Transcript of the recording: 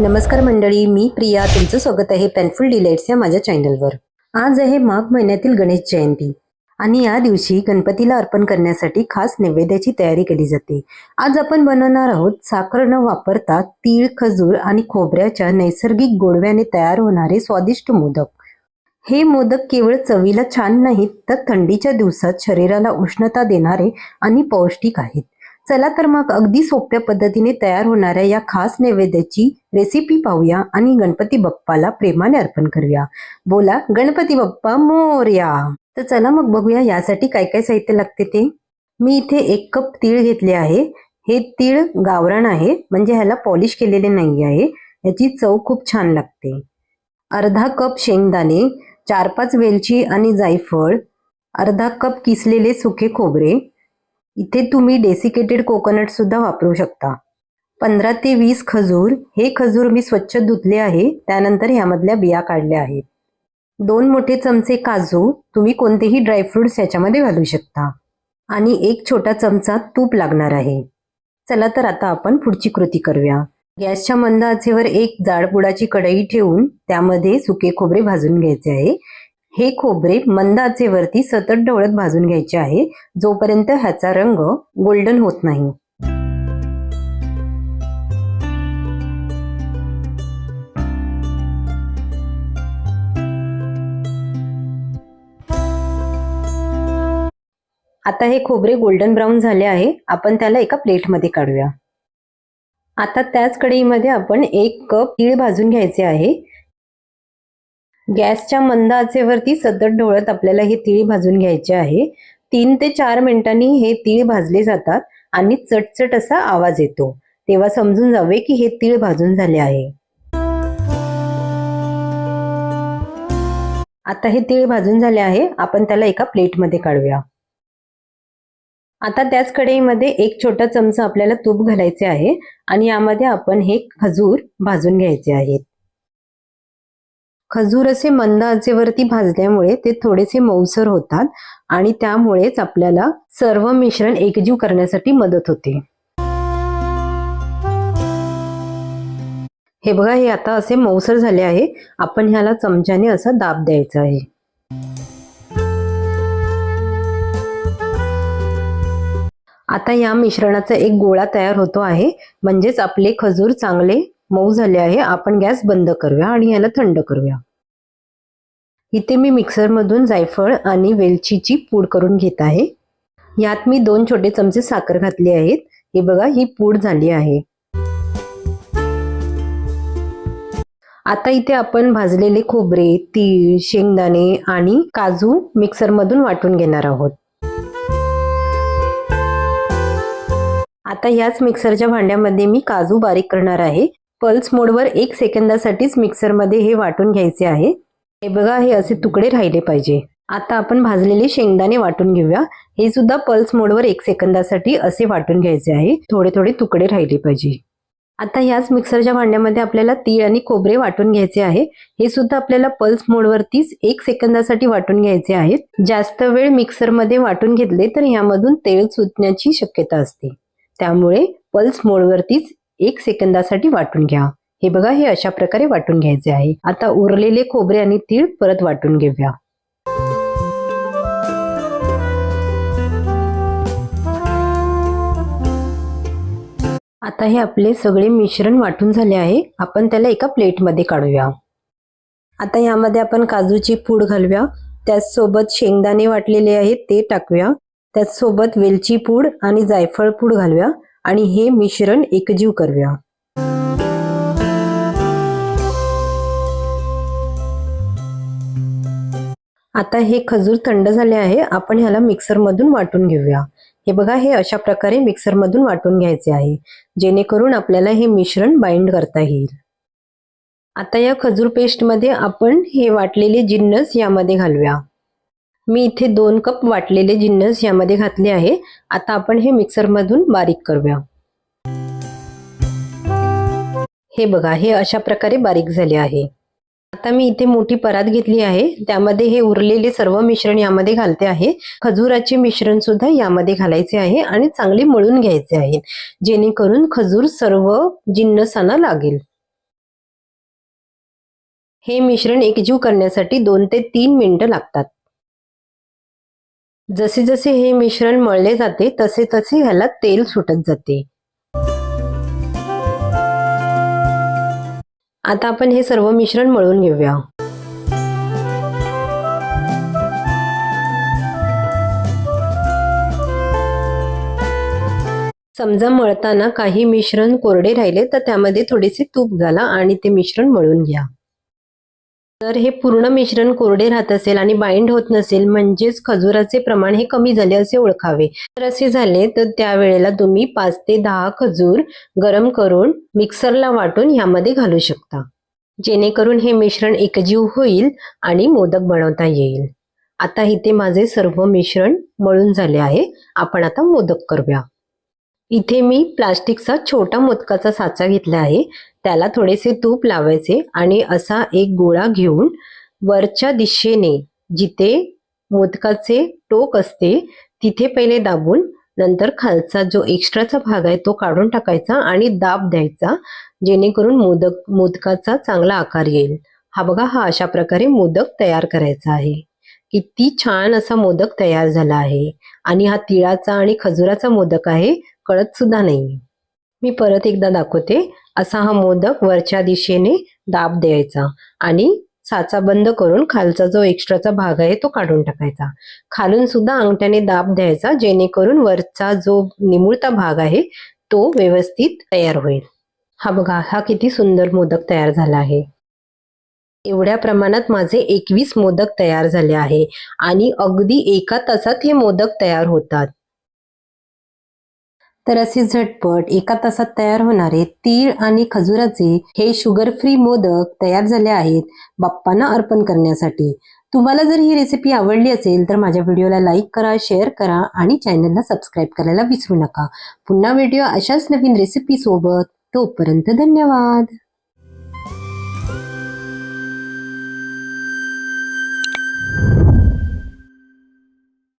नमस्कार मंडळी मी प्रिया. तुमचं स्वागत आहे पॅनफुल डिलाइट्स या माझ्या चॅनलवर आज आहे माघ महिन्यातील गणेश जयंती आणि या दिवशी गणपतीला अर्पण करण्यासाठी खास नैवेद्याची तयारी केली जाते. आज आपण बनवणार आहोत साखर न वापरता तीळ खजूर आणि खोबऱ्याच्या नैसर्गिक गोडव्याने तयार होणारे स्वादिष्ट मोदक. हे मोदक केवळ चवीला छान नाहीत तर थंडीच्या दिवसात शरीराला उष्णता देणारे आणि पौष्टिक आहेत. चला तर मग अगदी सोप्या पद्धतीने तयार होणाऱ्या या खास नैवेद्याची रेसिपी पाहूया आणि गणपती बाप्पाला प्रेमाने अर्पण करूया. बोला गणपती बाप्पा मोर्या. तर चला मग बघूया यासाठी काय काय साहित्य लागते ते. मी इथे एक कप तीळ घेतले आहे. हे तीळ गावरान आहे म्हणजे ह्याला पॉलिश केलेले नाही आहे. याची चव खूप छान लागते. अर्धा कप शेंगदाणे चार पाच वेलची आणि जायफळ अर्धा कप किसलेले सुके खोबरे इथे तुम्ही डेसिकेटेड कोकोनट सुद्धा वापरू शकता. पंधरा ते वीस खजूर हे खजूर मी स्वच्छ धुतले आहे त्यानंतर ह्यामधल्या बिया काढल्या आहेत. दोन मोठे चमचे काजू तुम्ही कोणतेही ड्रायफ्रुट्स याच्यामध्ये घालू शकता. आणि एक छोटा चमचा तूप लागणार आहे. चला तर आता आपण पुढची कृती करूया. गॅसच्या मंद आचेवर एक जाडबुडाची कढई ठेवून त्यामध्ये सुके खोबरे भाजून घ्यायचे आहे. हे खोबरे मंद आचेवरती सतत ढवळत भाजून घ्यायचे आहे. जोपर्यंत ह्याचा रंग गोल्डन होत नाही. आता हे खोबरे गोल्डन ब्राऊन झाले आहे. आपण त्याला एका प्लेटमध्ये काढूया. आता त्याच कढईमध्ये आपण एक कप तीळ भाजून घ्यायचे आहे. गॅसच्या मंद आचेवरती सतत ढवळत आपल्याला हे तिळी भाजून घ्यायचे आहे. तीन ते चार मिनिटांनी हे तीळ भाजले जातात आणि चटचट असा आवाज येतो. तेव्हा समजून जावे की हे तीळ भाजून झाले आहे. आता हे तीळ भाजून झाले आहे. आपण त्याला एका प्लेटमध्ये काढूया. आता त्याच कढईमध्ये एक छोटा चमचा आपल्याला तूप घालायचे आहे आणि यामध्ये आपण हे खजूर भाजून घ्यायचे आहेत. खजूर असे मंद आचेवरती भाजल्यामुळे ते थोडेसे मऊसर होतात आणि त्यामुळेच आपल्याला सर्व मिश्रण एकजीव करण्यासाठी मदत होते. हे बघा हे आता असे मऊसर झाले आहे. आपण ह्याला चमच्याने असा दाब द्यायचा आहे. आता या मिश्रणाचा एक गोळा तयार होतो आहे. म्हणजेच आपले खजूर चांगले मऊ झाले आहे. आपण गॅस बंद करूया आणि याला थंड करूया. इथे मी मिक्सरमधून जायफळ आणि वेलचीची पूड करून घेत आहे. यात मी दोन छोटे चमचे साखर घातले आहेत. हे बघा ही पूड झाली आहे. आता इथे आपण भाजलेले खोबरे तीळ शेंगदाणे आणि काजू मिक्सरमधून वाटून घेणार आहोत. आता याच मिक्सरच्या भांड्यामध्ये मी काजू बारीक करणार आहे. पल्स मोडवर एक सेकंदासाठीच मिक्सरमध्ये हे वाटून घ्यायचे आहे. हे बघा हे असे तुकडे राहिले पाहिजे. आता आपण भाजलेले शेंगदाणे वाटून घेऊया. हे सुद्धा पल्स मोडवर एक सेकंदासाठी असे वाटून घ्यायचे आहे. थोडे थोडे तुकडे राहिले पाहिजे. आता ह्याच मिक्सरच्या भांड्यामध्ये आपल्याला तीळ आणि खोबरे वाटून घ्यायचे आहे. हे सुद्धा आपल्याला पल्स मोडवरतीच एक सेकंदासाठी वाटून घ्यायचे आहेत जास्त वेळ मिक्सरमध्ये वाटून घेतले तर ह्यामधून तेल सुटण्याची शक्यता असते. त्यामुळे पल्स मोडवरतीच एक सेकंदासाठी वाटून घ्या. हे बघा हे अशा प्रकारे वाटून घ्यायचे आहे. आता उरलेले खोबरे आणि तीळ परत वाटून घेऊया. आता हे आपले सगळे मिश्रण वाटून झाले आहे. आपण त्याला एका प्लेटमध्ये काढूया. आता यामध्ये आपण काजूची पूड घालूया. त्याचसोबत शेंगदाणे वाटलेले आहेत ते टाकूया. त्याचसोबत वेलची पूड आणि जायफळ पूड घालूया. आणि हे मिश्रण एकजीव करूया. आता हे खजूर थंड झाले आहे आपण ह्याला मिक्सरमधून वाटून घेऊया. हे बघा हे अशा प्रकारे मिक्सरमधून वाटून घ्यायचे आहे जेणेकरून आपल्याला हे मिश्रण बाइंड करता येईल. आता या खजूर पेस्टमध्ये आपण हे वाटलेले जिन्नस यामध्ये घालूया. मी इथे दोन कप वाटलेले जिन्नस यामध्ये घातले आहे. आता आपण हे मिक्सरमधून बारीक करूया. हे बघा हे अशा प्रकारे बारीक झाले आहे. आता मी इथे मोठी परात घेतली आहे. त्यामध्ये हे उरलेले सर्व मिश्रण यामध्ये घालते आहे. खजुराचे मिश्रण सुद्धा यामध्ये घालायचे आहे आणि चांगले मळून घ्यायचे आहे जेणेकरून खजूर सर्व जिन्नसांना लागेल. हे मिश्रण एकजीव करण्यासाठी दोन ते तीन मिनिटं लागतात. जसे जसे हे मिश्रण मळले जाते तसे तसे ह्याला तेल सुटत जाते. आता आपण हे सर्व मिश्रण मळून घेऊया. समजा मळताना काही मिश्रण कोरडे राहिले तर त्यामध्ये थोडेसे तूप घाला आणि ते मिश्रण मळून घ्या. जर हे पूर्ण मिश्रण कोरडे राहत असेल आणि बाइंड होत नसेल म्हणजेच खजुराचे प्रमाण हे कमी झाले असे ओळखावे. तर असे झाले तर त्यावेळेला तुम्ही पाच ते दहा खजूर गरम करून मिक्सरला वाटून ह्यामध्ये घालू शकता. जेणेकरून हे मिश्रण एकजीव होईल आणि मोदक बनवता येईल. आता इथे माझे सर्व मिश्रण मळून झाले आहे. आपण आता मोदक करूया. इथे मी प्लास्टिकचा छोटा मोदकाचा साचा घेतला आहे. त्याला थोडेसे तूप लावायचे आणि असा एक गोळा घेऊन वरच्या दिशेने जिथे मोदकाचे टोक असते तिथे पहिले दाबून नंतर खालचा जो एक्स्ट्राचा भाग आहे तो काढून टाकायचा आणि दाब द्यायचा जेणेकरून मोदक मोदकाचा चांगला आकार येईल. हा बघा हा अशा प्रकारे मोदक तयार करायचा आहे. किती छान असा मोदक तयार झाला आहे. आणि हा तिळाचा आणि खजुराचा मोदक आहे. कळत सुद्धा नाही मी परत एकदा दाखवते. असा हा मोदक वरच्या दिशेने दाब द्यायचा आणि साचा बंद करून खालचा जो एक्स्ट्राचा भाग आहे तो काढून टाकायचा. खालून सुद्धा अंगठ्याने दाब द्यायचा जेणेकरून वरचा जो निमुळता भाग आहे तो व्यवस्थित तयार होईल. हा बघा हा किती सुंदर मोदक तयार झाला आहे. एवढ्या प्रमाणात माझे एकवीस मोदक तयार झाले आहे आणि अगदी एका तासात हे मोदक तयार होतात. तर असे झटपट एका तासात तयार होणारे तीळ आणि खजुराचे हे शुगर फ्री मोदक तयार झाले आहेत बाप्पांना अर्पण करण्यासाठी. तुम्हाला जर ही रेसिपी आवडली असेल तर माझ्या व्हिडिओला लाईक करा शेअर करा आणि चॅनलला सबस्क्राईब करायला विसरू नका. पुन्हा व्हिडिओ अशाच नवीन रेसिपी सोबत. तोपर्यंत धन्यवाद.